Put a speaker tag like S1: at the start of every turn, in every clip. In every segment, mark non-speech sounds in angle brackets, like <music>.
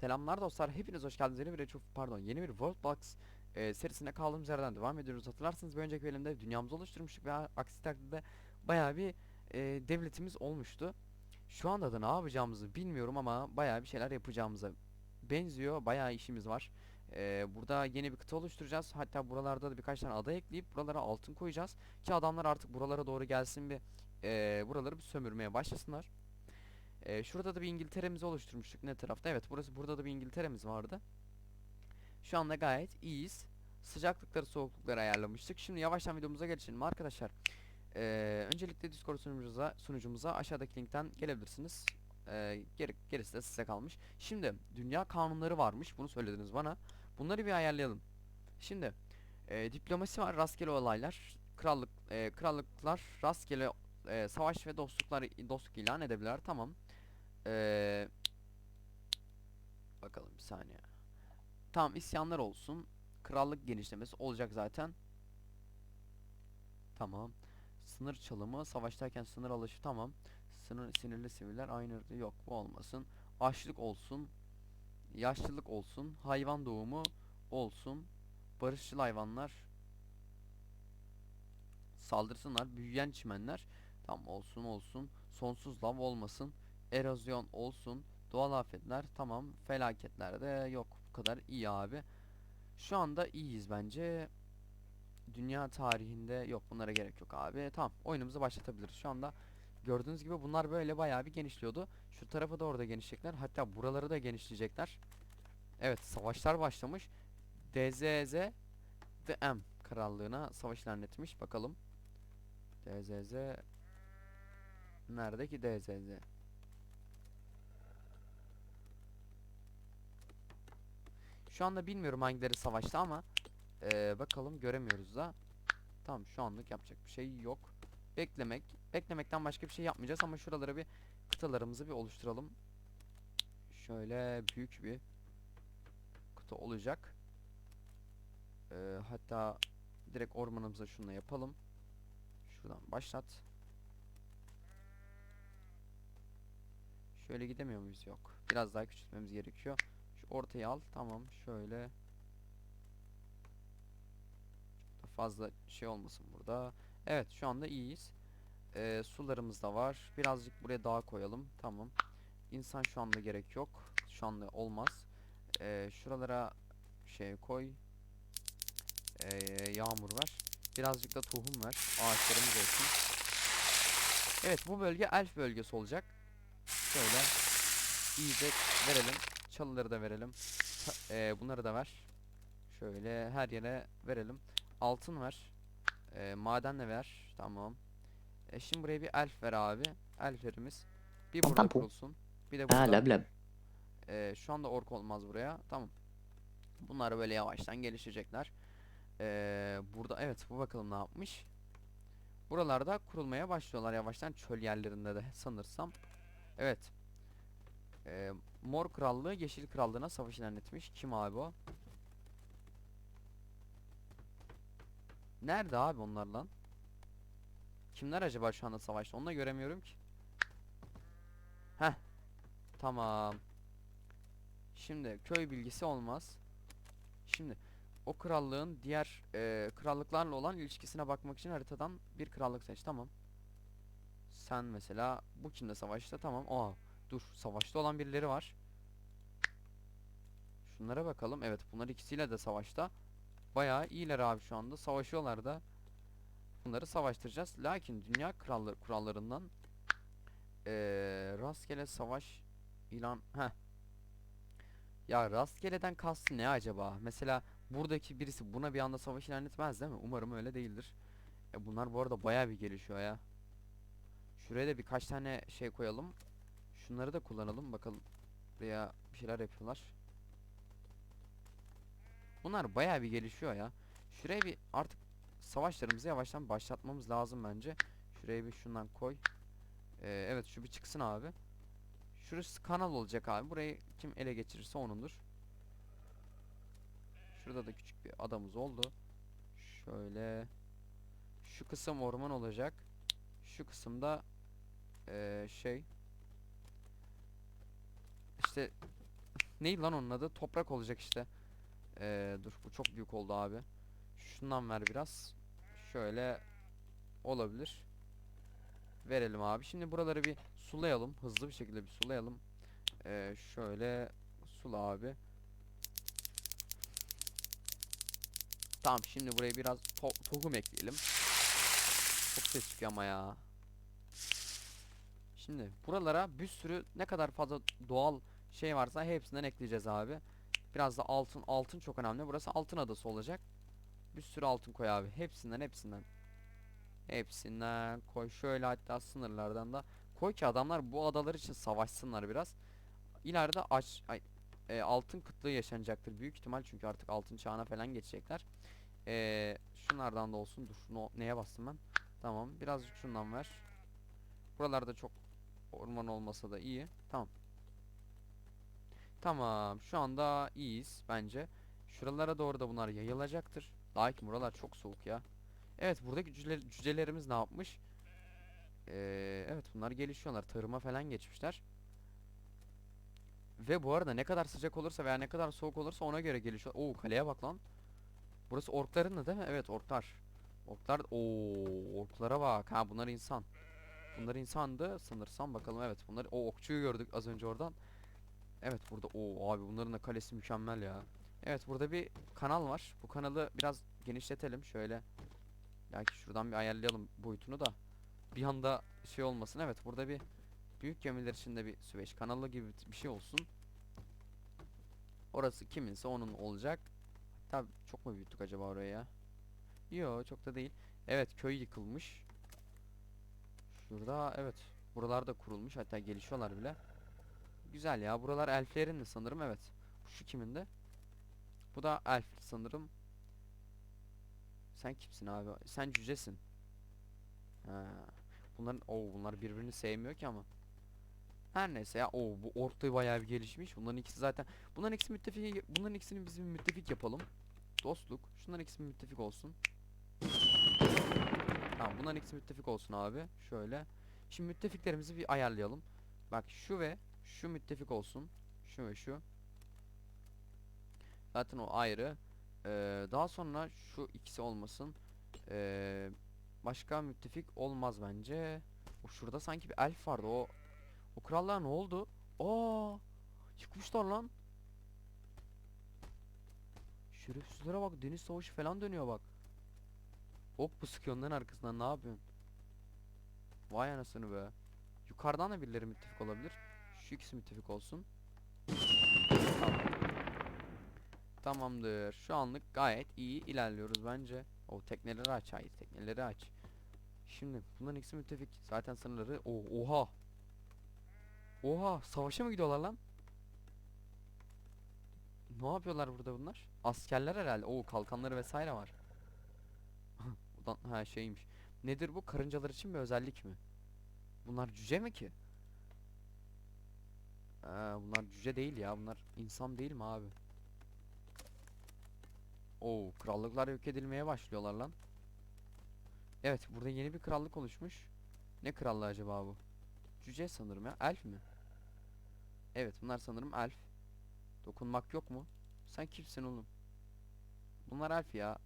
S1: Selamlar dostlar, hepiniz hoş geldiniz. Yeni bir of- pardon, yeni bir World Box e, serisine kaldığımız yerden devam ediyoruz. Hatırlarsanız bir önceki bölümde dünyamızı oluşturmuştuk ve aksi takdirde bayağı bir e, devletimiz olmuştu. Şu anda da ne yapacağımızı bilmiyorum ama bayağı bir şeyler yapacağımıza benziyor. Bayağı işimiz var. E, burada yeni bir kıta oluşturacağız. Hatta buralarda da birkaç tane ada ekleyip buralara altın koyacağız. Ki adamlar artık buralara doğru gelsin bir e, buraları bir sömürmeye başlasınlar. Ee, şurada da bir İngiltere'mizi oluşturmuştuk. Ne tarafta? Evet burası burada da bir İngiltere'miz vardı. Şu anda gayet iyiyiz. Sıcaklıkları soğuklukları ayarlamıştık. Şimdi yavaştan videomuza geçelim arkadaşlar. Ee, öncelikle Discord sunucumuza, sunucumuza aşağıdaki linkten gelebilirsiniz. Ee, geri, gerisi de size kalmış. Şimdi dünya kanunları varmış. Bunu söylediniz bana. Bunları bir ayarlayalım. Şimdi e, diplomasi var. Rastgele olaylar. Krallık e, krallıklar rastgele e, savaş ve dostluklar dostluk ilan edebilirler. Tamam. Ee, bakalım bir saniye. Tamam isyanlar olsun. Krallık genişlemesi olacak zaten. Tamam. Sınır çalımı, savaştayken sınır alışı tamam. Sınır sinirli siviller aynı yok bu olmasın. Açlık olsun. Yaşlılık olsun. Hayvan doğumu olsun. Barışçıl hayvanlar saldırsınlar. Büyüyen çimenler tam olsun olsun. Sonsuz lav olmasın erozyon olsun, doğal afetler tamam, felaketler de yok. Bu kadar iyi abi. Şu anda iyiyiz bence. Dünya tarihinde yok bunlara gerek yok abi. Tamam oyunumuzu başlatabiliriz. Şu anda gördüğünüz gibi bunlar böyle bayağı bir genişliyordu. Şu tarafa doğru da genişleyecekler. Hatta buraları da genişleyecekler. Evet savaşlar başlamış. DZZ DM krallığına savaş ilan etmiş. Bakalım. DZZ Nerede ki DZZ? Şu anda bilmiyorum hangileri savaşta ama eee, bakalım göremiyoruz da. Tamam şu anlık yapacak bir şey yok. Beklemek. Beklemekten başka bir şey yapmayacağız ama şuralara bir kıtalarımızı bir oluşturalım. Şöyle büyük bir kıta olacak. Eee, hatta direkt ormanımıza şununla yapalım. Şuradan başlat. Şöyle gidemiyor muyuz? Yok. Biraz daha küçültmemiz gerekiyor. Şu ortayı al. Tamam. Şöyle. Fazla şey olmasın burada. Evet şu anda iyiyiz. Ee, sularımız da var. Birazcık buraya dağ koyalım. Tamam. İnsan şu anda gerek yok. Şu anda olmaz. Ee, şuralara şey koy. Ee, yağmur ver. Birazcık da tohum ver. Ağaçlarımız olsun. Evet bu bölge elf bölgesi olacak. Şöyle iyice verelim. Çalıları da verelim. Eee, bunları da ver. Şöyle her yere verelim. Altın ver. Eee maden de ver. Tamam. E şimdi buraya bir elf ver abi. Elflerimiz. Bir burada
S2: Tamam.
S1: kurulsun. Bir de
S2: Ha
S1: burada.
S2: lab lab.
S1: Eee, şu anda ork olmaz buraya. Tamam. Bunlar böyle yavaştan gelişecekler. Eee, burada evet bu bakalım ne yapmış. Buralarda kurulmaya başlıyorlar yavaştan çöl yerlerinde de sanırsam. Evet. Ee, Mor Krallığı Yeşil Krallığına savaş ilan etmiş. Kim abi o? Nerede abi onlar lan? Kimler acaba şu anda savaşta? Onu da göremiyorum ki. Heh. Tamam. Şimdi köy bilgisi olmaz. Şimdi o krallığın diğer e, krallıklarla olan ilişkisine bakmak için haritadan bir krallık seç. Tamam. Sen mesela bu kimle savaşta? Tamam. Aa, dur. Savaşta olan birileri var. Şunlara bakalım. Evet, bunlar ikisiyle de savaşta. Bayağı iyiler abi şu anda. Savaşıyorlar da. Bunları savaştıracağız. Lakin dünya kralları kurallarından eee rastgele savaş ilan Heh. Ya rastgeleden kastı ne acaba? Mesela buradaki birisi buna bir anda savaş ilan etmez değil mi? Umarım öyle değildir. E bunlar bu arada bayağı bir gelişiyor ya. Şuraya da birkaç tane şey koyalım. Şunları da kullanalım bakalım. Buraya bir şeyler yapıyorlar. Bunlar bayağı bir gelişiyor ya. Şuraya bir artık savaşlarımızı yavaştan başlatmamız lazım bence. Şuraya bir şundan koy. Ee, evet şu bir çıksın abi. Şurası kanal olacak abi. Burayı kim ele geçirirse onundur. Şurada da küçük bir adamız oldu. Şöyle. Şu kısım orman olacak. Şu kısımda eee, şey işte Neydi lan onun adı? Toprak olacak işte. Ee, dur bu çok büyük oldu abi. Şundan ver biraz. Şöyle olabilir. Verelim abi. Şimdi buraları bir sulayalım. Hızlı bir şekilde bir sulayalım. Ee, şöyle sula abi. Tamam şimdi buraya biraz to- tohum ekleyelim. Çok ses çıkıyor ama ya. Şimdi buralara bir sürü ne kadar fazla doğal şey varsa hepsinden ekleyeceğiz abi. Biraz da altın. Altın çok önemli. Burası altın adası olacak. Bir sürü altın koy abi. Hepsinden hepsinden. Hepsinden koy. Şöyle hatta sınırlardan da koy ki adamlar bu adalar için savaşsınlar biraz. İleride aç ay, e, altın kıtlığı yaşanacaktır büyük ihtimal çünkü artık altın çağına falan geçecekler. E, şunlardan da olsun. Dur no, neye bastım ben? Tamam. Birazcık şundan ver. Buralarda çok orman olmasa da iyi. Tamam. Tamam. Şu anda iyiyiz bence. Şuralara doğru da bunlar yayılacaktır. Lakin buralar çok soğuk ya. Evet buradaki cüce- cücelerimiz ne yapmış? Ee, evet bunlar gelişiyorlar. Tarıma falan geçmişler. Ve bu arada ne kadar sıcak olursa veya ne kadar soğuk olursa ona göre gelişiyor. Oo kaleye bak lan. Burası orkların da değil mi? Evet orklar. Orklar o orklara bak. Ha bunlar insan. Bunlar insandı sanırsam bakalım evet bunlar o okçuyu gördük az önce oradan. Evet burada o abi bunların da kalesi mükemmel ya. Evet burada bir kanal var. Bu kanalı biraz genişletelim şöyle. Belki şuradan bir ayarlayalım boyutunu da. Bir anda şey olmasın. Evet burada bir büyük gemiler için de bir Süveyş kanalı gibi bir şey olsun. Orası kiminse onun olacak. Hatta çok mu büyüttük acaba oraya ya? Yo çok da değil. Evet köy yıkılmış. Şurada evet. Buralar da kurulmuş hatta gelişiyorlar bile. Güzel ya. Buralar elflerin de sanırım evet. Şu kimin de? Bu da elf sanırım. Sen kimsin abi? Sen cücesin. Ha. Bunların o bunlar birbirini sevmiyor ki ama. Her neyse ya. O bu ork da bayağı bir gelişmiş. Bunların ikisi zaten bunların ikisi müttefik bunların ikisini bizim müttefik yapalım. Dostluk. Şunların ikisi müttefik olsun. Tamam bunların ikisi müttefik olsun abi. Şöyle. Şimdi müttefiklerimizi bir ayarlayalım. Bak şu ve şu müttefik olsun. Şu ve şu. Zaten o ayrı. Ee, daha sonra şu ikisi olmasın. Ee, başka müttefik olmaz bence. O şurada sanki bir elf vardı. O o krallığa ne oldu? Aa! Yıkmışlar lan. Şerefsizlere bak deniz savaşı falan dönüyor bak. Ok bu sıkıyor onların arkasından ne yapıyorsun? Vay anasını be. Yukarıdan da birileri müttefik olabilir. Şu ikisi müttefik olsun. Tamam. Tamamdır. Şu anlık gayet iyi ilerliyoruz bence. O tekneleri aç hayır tekneleri aç. Şimdi bunların ikisi müttefik. Zaten sınırları o oha. Oha savaşa mı gidiyorlar lan? Ne yapıyorlar burada bunlar? Askerler herhalde. Oo kalkanları vesaire var. <laughs> Ulan ha şeymiş. Nedir bu? Karıncalar için bir özellik mi? Bunlar cüce mi ki? Aa, bunlar cüce değil ya. Bunlar insan değil mi abi? Oo, krallıklar yok edilmeye başlıyorlar lan. Evet, burada yeni bir krallık oluşmuş. Ne krallığı acaba bu? Cüce sanırım ya. Elf mi? Evet, bunlar sanırım elf. Dokunmak yok mu? Sen kimsin oğlum? Bunlar elf ya.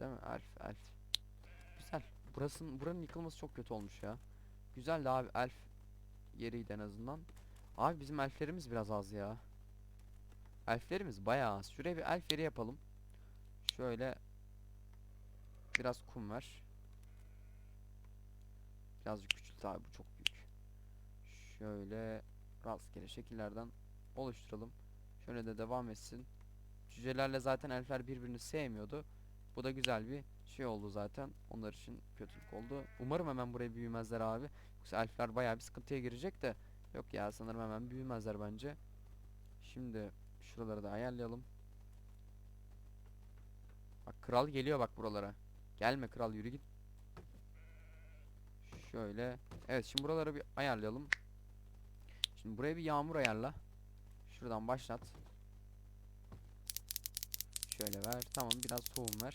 S1: Değil mi? Elf, elf. Güzel. Burasının buranın yıkılması çok kötü olmuş ya. Güzel abi elf yeriydi en azından. Abi bizim elflerimiz biraz az ya. Elflerimiz bayağı az. Şuraya bir elf yeri yapalım. Şöyle biraz kum ver. Birazcık küçült abi bu çok büyük. Şöyle rastgele şekillerden oluşturalım. Şöyle de devam etsin. Cücelerle zaten elfler birbirini sevmiyordu. Bu da güzel bir şey oldu zaten. Onlar için kötülük oldu. Umarım hemen buraya büyümezler abi. Yoksa elfler bayağı bir sıkıntıya girecek de. Yok ya sanırım hemen büyümezler bence. Şimdi şuraları da ayarlayalım. Bak kral geliyor bak buralara. Gelme kral yürü git. Şöyle. Evet şimdi buraları bir ayarlayalım. Şimdi buraya bir yağmur ayarla. Şuradan başlat. Şöyle ver. Tamam biraz tohum ver.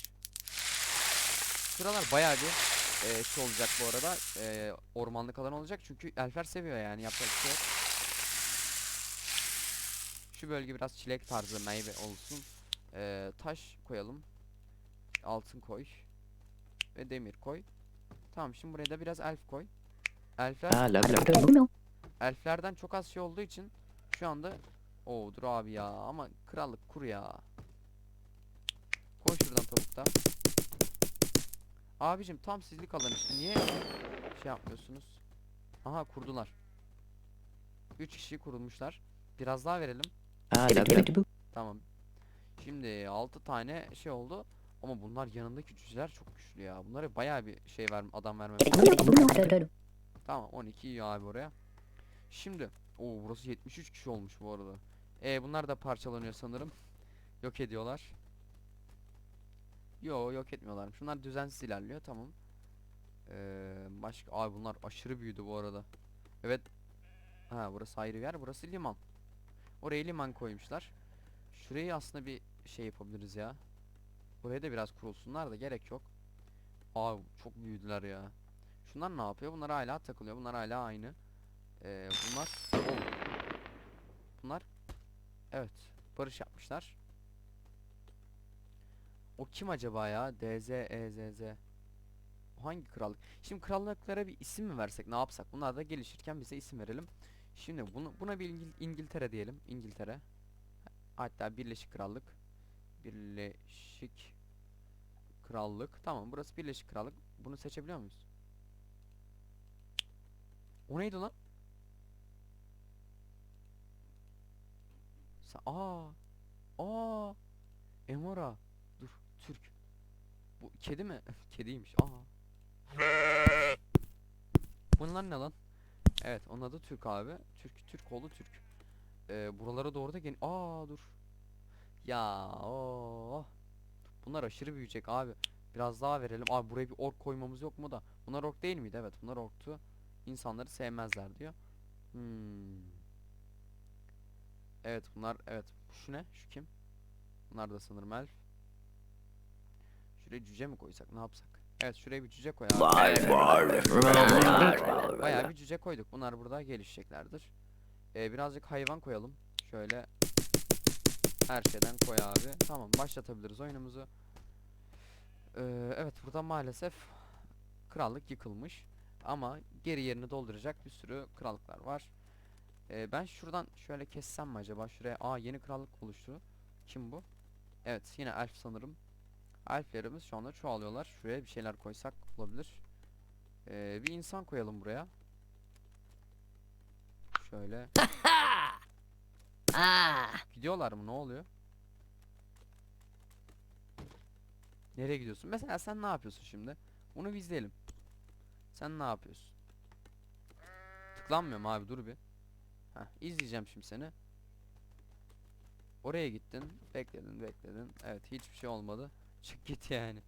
S1: Şuralar bayağı bir e, şey olacak bu arada. E, ormanlık alan olacak çünkü elfler seviyor yani yapacak bir şey yok. Şu bölge biraz çilek tarzı meyve olsun. Ee, taş koyalım. Altın koy. Ve demir koy. Tamam şimdi buraya da biraz elf koy. Elfler elflerden çok az şey olduğu için şu anda Oo dur abi ya ama krallık kur ya. Koy şuradan tavukta. Abicim tam sizlik alan işte niye şey yapmıyorsunuz? Aha kurdular. 3 kişi kurulmuşlar. Biraz daha verelim. Tamam. Şimdi 6 tane şey oldu. Ama bunlar yanındaki cüceler çok güçlü ya. Bunlara bayağı bir şey ver adam vermem. Tamam 12 iyi abi oraya. Şimdi o burası 73 kişi olmuş bu arada. E bunlar da parçalanıyor sanırım. Yok ediyorlar. Yo yok etmiyorlar. Şunlar düzensiz ilerliyor tamam. Ee, başka abi bunlar aşırı büyüdü bu arada. Evet. Ha burası ayrı yer. Burası liman. Oraya liman koymuşlar. Şurayı aslında bir şey yapabiliriz ya. Buraya da biraz kurulsunlar da gerek yok. Aa çok büyüdüler ya. Şunlar ne yapıyor? Bunlar hala takılıyor. Bunlar hala aynı. Ee, bunlar Oo. Bunlar evet barış yapmışlar. O kim acaba ya? DZ EZZ. Hangi krallık? Şimdi krallıklara bir isim mi versek? Ne yapsak? Bunlar da gelişirken bize isim verelim. Şimdi bunu buna bir İngil- İngiltere diyelim. İngiltere. Hatta Birleşik Krallık. Birleşik Krallık. Tamam burası Birleşik Krallık. Bunu seçebiliyor muyuz? O neydi lan? Sa aa. Aa. Emora. Bu kedi mi? <laughs> Kediymiş. Aa. Bunlar ne lan? Evet, onun adı Türk abi. Türk, Türk oğlu Türk. Ee, buralara doğru da gel. Aa dur. Ya o. Bunlar aşırı büyüyecek abi. Biraz daha verelim. Abi buraya bir ork koymamız yok mu da? Bunlar ork değil miydi? Evet, bunlar orktu. İnsanları sevmezler diyor. Hmm. Evet bunlar evet. Şu ne? Şu kim? Bunlar da sanırım elf. Şuraya cüce mi koysak? Ne yapsak? Evet şuraya bir cüce koy abi. Bayağı bir cüce koyduk. Bunlar burada gelişeceklerdir. Ee, birazcık hayvan koyalım. Şöyle her şeyden koy abi. Tamam başlatabiliriz oyunumuzu. Ee, evet burada maalesef krallık yıkılmış. Ama geri yerini dolduracak bir sürü krallıklar var. Ee, ben şuradan şöyle kessem mi acaba? Şuraya aa yeni krallık oluştu. Kim bu? Evet yine elf sanırım. Elflerimiz şu anda çoğalıyorlar. Şuraya bir şeyler koysak olabilir. Ee, bir insan koyalım buraya. Şöyle. <laughs> Gidiyorlar mı? Ne oluyor? Nereye gidiyorsun? Mesela sen ne yapıyorsun şimdi? Onu bir izleyelim. Sen ne yapıyorsun? Tıklanmıyor mu abi? Dur bir. Heh, izleyeceğim şimdi seni. Oraya gittin. Bekledin, bekledin. Evet, hiçbir şey olmadı. Çık git yani.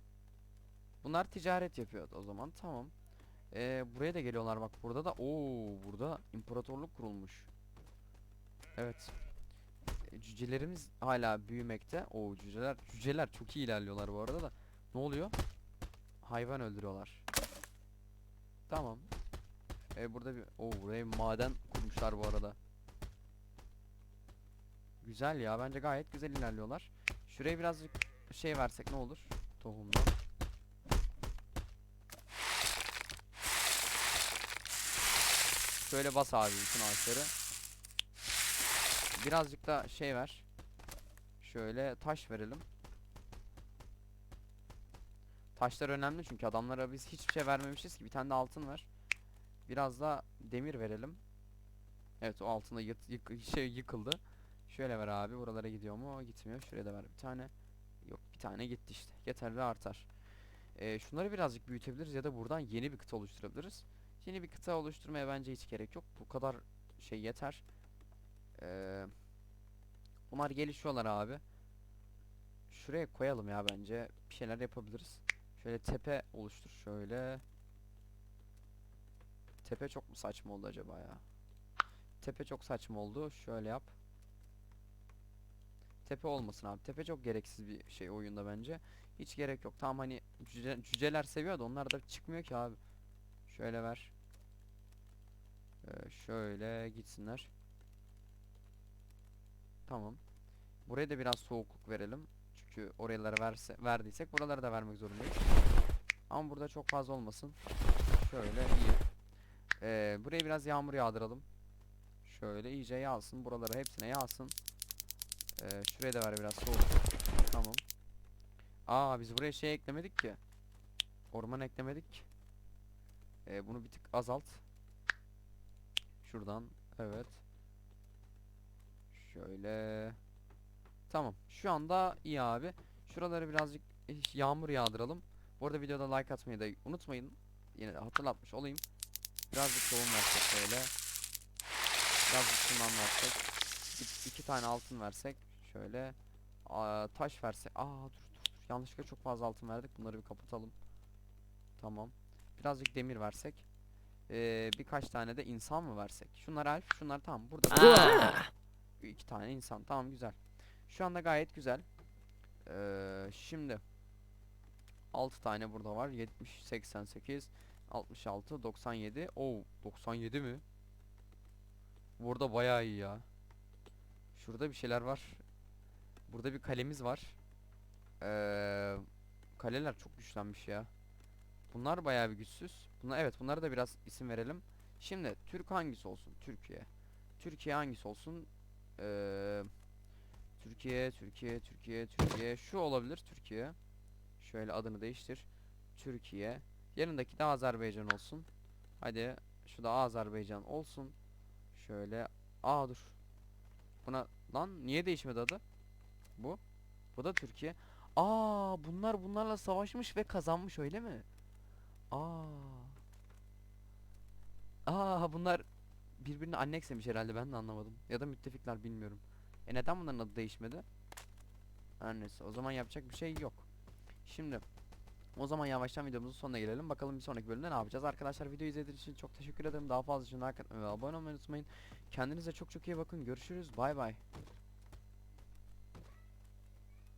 S1: Bunlar ticaret yapıyor o zaman. Tamam. Ee, buraya da geliyorlar bak. Burada da ooo burada imparatorluk kurulmuş. Evet. E, Cücelerimiz hala büyümekte. Oo cüceler cüceler çok iyi ilerliyorlar bu arada da. Ne oluyor? Hayvan öldürüyorlar. Tamam. E burada bir o buraya bir maden kurmuşlar bu arada. Güzel ya bence gayet güzel ilerliyorlar. Şuraya birazcık şey versek ne olur? Tohumdan. Şöyle bas abi bütün ağaçları. Birazcık da şey ver. Şöyle taş verelim. Taşlar önemli çünkü adamlara biz hiçbir şey vermemişiz ki. Bir tane de altın ver. Biraz da demir verelim. Evet o altında yık, yık- şey yıkıldı. Şöyle ver abi. Buralara gidiyor mu? Gitmiyor. Şuraya da ver bir tane. Yok bir tane gitti işte. Yeterli artar. Ee, şunları birazcık büyütebiliriz ya da buradan yeni bir kıta oluşturabiliriz. Yeni bir kıta oluşturmaya bence hiç gerek yok. Bu kadar şey yeter. Ee, bunlar gelişiyorlar abi. Şuraya koyalım ya bence. Bir şeyler yapabiliriz. Şöyle tepe oluştur şöyle. Tepe çok mu saçma oldu acaba ya? Tepe çok saçma oldu. Şöyle yap. Tepe olmasın abi. Tepe çok gereksiz bir şey oyunda bence. Hiç gerek yok. Tamam hani cüce- cüceler seviyor da onlar da çıkmıyor ki abi. Şöyle ver. Ee, şöyle gitsinler. Tamam. Buraya da biraz soğukluk verelim. Çünkü oralara verse, verdiysek buralara da vermek zorundayız. Ama burada çok fazla olmasın. Şöyle iyi. Ee, buraya biraz yağmur yağdıralım. Şöyle iyice yağsın. Buralara hepsine yağsın. Ee, şuraya da ver biraz soğukluk. Tamam. Aa biz buraya şey eklemedik ki. Orman eklemedik. Ee, bunu bir tık azalt. Şuradan. Evet. Şöyle. Tamam. Şu anda iyi abi. Şuraları birazcık iş- yağmur yağdıralım. Bu arada videoda like atmayı da unutmayın. Yine de hatırlatmış olayım. Birazcık tohum versek şöyle. Birazcık şundan versek. İki tane altın versek. Şöyle. Aa, taş versek. Aa dur dur dur. Yanlışlıkla çok fazla altın verdik. Bunları bir kapatalım. Tamam. Birazcık demir versek. Ee, birkaç tane de insan mı versek? Şunlar elf, şunlar tamam. Burada iki tane insan. Tamam güzel. Şu anda gayet güzel. Ee, şimdi 6 tane burada var. 70, 88, 66, 97. Oo, 97 mi? Burada bayağı iyi ya. Şurada bir şeyler var. Burada bir kalemiz var. Ee, kaleler çok güçlenmiş ya. Bunlar bayağı bir güçsüz. Bunlar evet bunlara da biraz isim verelim. Şimdi Türk hangisi olsun? Türkiye. Türkiye hangisi olsun? Ee, Türkiye, Türkiye, Türkiye, Türkiye. Şu olabilir Türkiye. Şöyle adını değiştir. Türkiye. Yanındaki de Azerbaycan olsun. Hadi şu da Azerbaycan olsun. Şöyle. Aa dur. Buna lan niye değişmedi adı? Bu. Bu da Türkiye. Aa bunlar bunlarla savaşmış ve kazanmış öyle mi? Aa. Aa bunlar birbirini annexlemiş herhalde ben de anlamadım. Ya da müttefikler bilmiyorum. E neden bunların adı değişmedi? Her neyse o zaman yapacak bir şey yok. Şimdi o zaman yavaştan videomuzun sonuna gelelim. Bakalım bir sonraki bölümde ne yapacağız. Arkadaşlar videoyu izlediğiniz için çok teşekkür ederim. Daha fazla için like abone olmayı unutmayın. Kendinize çok çok iyi bakın. Görüşürüz. Bay bay.